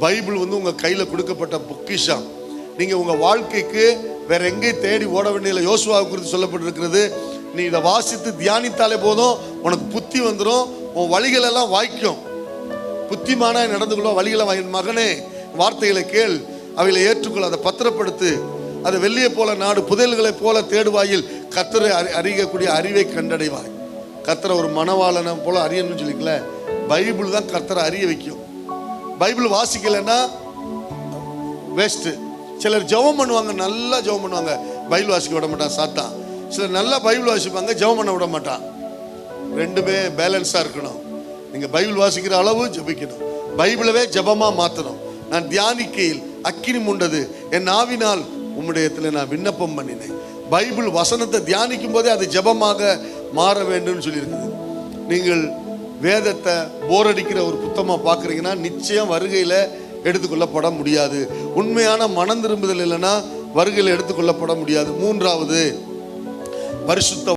Bible வந்து உங்கள் கையில் கொடுக்கப்பட்ட பொக்கிஷம். நீங்கள் உங்கள் வாழ்க்கைக்கு வேற எங்கேயும் தேடி ஓட வேண்டிய யோசுவாவை குறித்து சொல்லப்பட்டிருக்கிறது. நீ இதை வாசித்து தியானித்தாலே போதும் உனக்கு புத்தி வந்துடும் உன் வழிகள் எல்லாம் வாய்க்கும். புத்திமானாய் நடந்து கொள்ள வழிகளை வாங்கி மகனே வார்த்தைகளை கேள் அவைகளை ஏற்றுக்கொள் அதை பத்திரப்படுத்து. அதை வெள்ளியை போல நாடு புதையல்களைப் போல தேடுவாயில் கத்தரை அறி அறியக்கூடிய அறிவை கண்டடைவாய். கத்தரை ஒரு மனவாளனை போல அறியணும்னு சொல்லிக்கல. பைபிள் தான் கத்தரை அறிய வைக்கும். பைபிள் வாசிக்கலைன்னா வேஸ்ட்டு சிலர் ஜெபம் பண்ணுவாங்க நல்லா ஜெபம் பண்ணுவாங்க. பைபிள் வாசிக்க விட மாட்டான் சாத்தான். சிலர் நல்லா பைபிள் வாசிப்பாங்க ஜெபம் பண்ண விட மாட்டான். ரெண்டுமே பேலன்ஸாக இருக்கணும். நீங்கள் பைபிள் வாசிக்கிற அளவு ஜபிக்கணும். பைபிளவே ஜெபமாக மாற்றணும் நான் தியானிக்கையில் அக்கினி முண்டது. என் ஆவினால் உம்முடையத்தில் நான் விண்ணப்பம் பண்ணினேன். பைபிள் வசனத்தை தியானிக்கும் போதே அது ஜெபமாக மாற வேண்டும்னு சொல்லியிருக்குது. நீங்கள் வேதத்தை போர் அடிக்கிற ஒரு புத்தமாக பார்க்குறீங்கன்னா நிச்சயம் வருகையில் எடுத்துக்கொள்ளப்பட முடியாது. உண்மையான மனம் திரும்புதல் இல்லைன்னா வருகையில் எடுத்துக்கொள்ளப்பட முடியாது. மூன்றாவது பரிசுத்த